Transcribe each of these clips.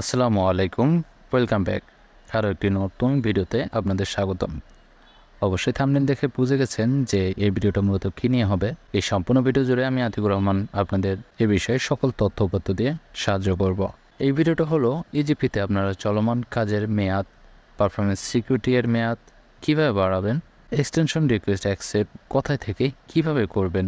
আসসালামু আলাইকুম, welcome back. আরও একটি নতুন ভিডিওতে আপনাদের স্বাগতম। অবশ্যই থামলেন দেখে বুঝে গেছেন যে এই ভিডিওটা মূলত কী নিয়ে হবে। এই সম্পূর্ণ ভিডিও জুড়ে আমি আতিকুর রহমান আপনাদের এ বিষয়ে সকল তথ্যপত্র দিয়ে সাহায্য করব। এই ভিডিওটা হলো ইজিপিতে আপনারা চলমান কাজের মেয়াদ পারফরমেন্স সিকিউরিটি এর মেয়াদ কীভাবে বাড়াবেন এক্সটেনশন রিকোয়েস্ট অ্যাকসেপ্ট কোথায় থেকে কীভাবে করবেন,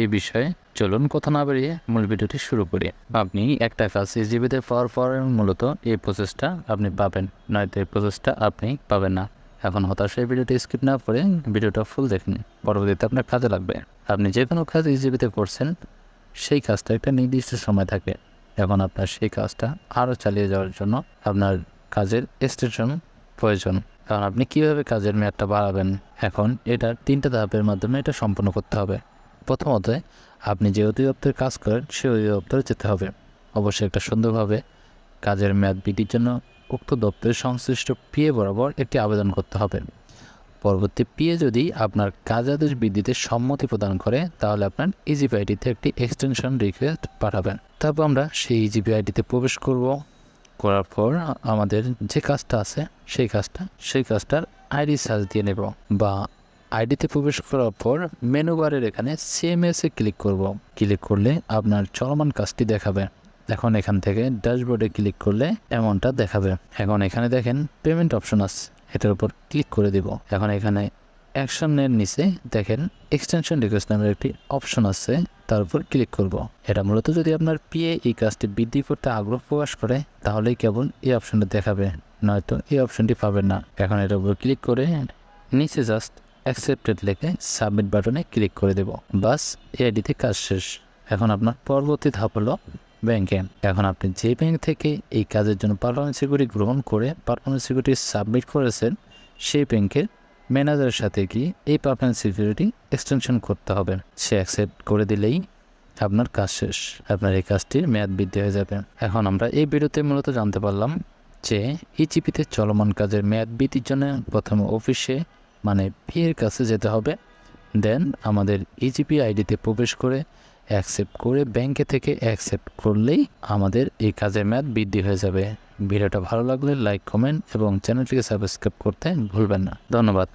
এই বিষয়ে চলুন কথা না বেরিয়ে মূল ভিডিওটি শুরু করি। আপনি একটা কাজ ইজিবিতে পাওয়ার পর মূলত এই প্রসেসটা আপনি পাবেন, নয়তো এই প্রসেসটা আপনি পাবেন না। এখন হতাশ এই ভিডিওটি স্কিপ না করে ভিডিওটা ফুল দেখুন। পরবর্তীতে আপনার কাজে লাগবে। আপনি যে কোনো কাজ ইজিবিতে করছেন, সেই কাজটা একটা নির্দিষ্ট সময় থাকে। এখন আপনার সেই কাজটা আরও চালিয়ে যাওয়ার জন্য আপনার কাজের এক্সটেনশন প্রয়োজন। কারণ আপনি কীভাবে কাজের মেয়াদটা বাড়াবেন, এখন এটার তিনটা ধাপের মাধ্যমে এটা সম্পন্ন করতে হবে। প্রথমত, আপনি যে অধিদপ্তরে কাজ করেন সেই অধিদপ্তরে যেতে হবে। অবশ্যই একটা সুন্দরভাবে কাজের মেয়াদ বৃদ্ধির জন্য উক্ত দপ্তরের সংশ্লিষ্ট পিএ বরাবর একটি আবেদন করতে হবে। পরবর্তী পিএ যদি আপনার কাজাদেশ বৃদ্ধিতে সম্মতি প্রদান করে, তাহলে আপনার ইজিপি আইডিতে একটি এক্সটেনশন রিকোয়েস্ট পাঠাবেন। তারপর আমরা সেই ইজিপি আইডিতে প্রবেশ করব। করার পর আমাদের যে কাজটা আছে, সেই কাজটা, সেই কাজটার আইডি সার্চ দিয়ে নেব বা আইডিতে প্রবেশ করার পর মেনু বারের এখানে সিএমএসে ক্লিক করব। ক্লিক করলে আপনার চলমান কাজটি দেখাবে। এখন এখান থেকে ড্যাশবোর্ডে ক্লিক করলে এমনটা দেখাবে। এখন এখানে দেখেন পেমেন্ট অপশন আছে। এটার উপর ক্লিক করে দিব। এখন এখানে অ্যাকশনের নিচে দেখেন এক্সটেনশন রিকোয়েস্ট নামের একটি অপশন আছে। তার উপর ক্লিক করব। এটা মূলত যদি আপনার পিএ এই কাজটি বৃদ্ধি করতে আগ্রহ প্রকাশ করে, তাহলেই কেবল এই অপশনটা দেখাবে। নয়তো এই অপশনটি পাবেন না। এখন এটার উপর ক্লিক করে নিচে জাস্ট অ্যাকসেপ্টেড লিখে সাবমিট বাটনে ক্লিক করে দেব। বাস এআইডিতে কাজ শেষ। এখন আপনার পরবর্তী ধাপ হলো ব্যাংকে এখন আপনি যে ব্যাংক থেকে এই কাজের জন্য পারফরমেন্স সিকিউরিটি গ্রহণ করে পারফরমেন্স সিকিউরিটি সাবমিট করেছেন, সেই ব্যাংকের ম্যানেজারের সাথে গিয়ে এই পারফরমেন্স সিকিউরিটি এক্সটেনশন করতে হবে। সে অ্যাকসেপ্ট করে দিলেই আপনার কাজ শেষ। আপনার এই কাজটির মেয়াদ বৃদ্ধি হয়ে যাবে। এখন আমরা এই ভিডিওতে মূলত জানতে পারলাম যে ইজিপিতে চলমান কাজের মেয়াদ বৃদ্ধির জন্য প্রথমে অফিসে মানে পিএর কাছে যেতে হবে। দেন আমাদের ইজিপি আইডিতে প্রবেশ করে অ্যাকসেপ্ট করে ব্যাংকে থেকে অ্যাকসেপ্ট করলেই আমাদের এই কাজের ম্যাথ বৃদ্ধি হয়ে যাবে। ভিডিওটা ভালো লাগলে লাইক কমেন্ট এবং চ্যানেলটিকে সাবস্ক্রাইব করতে ভুলবেন না। ধন্যবাদ।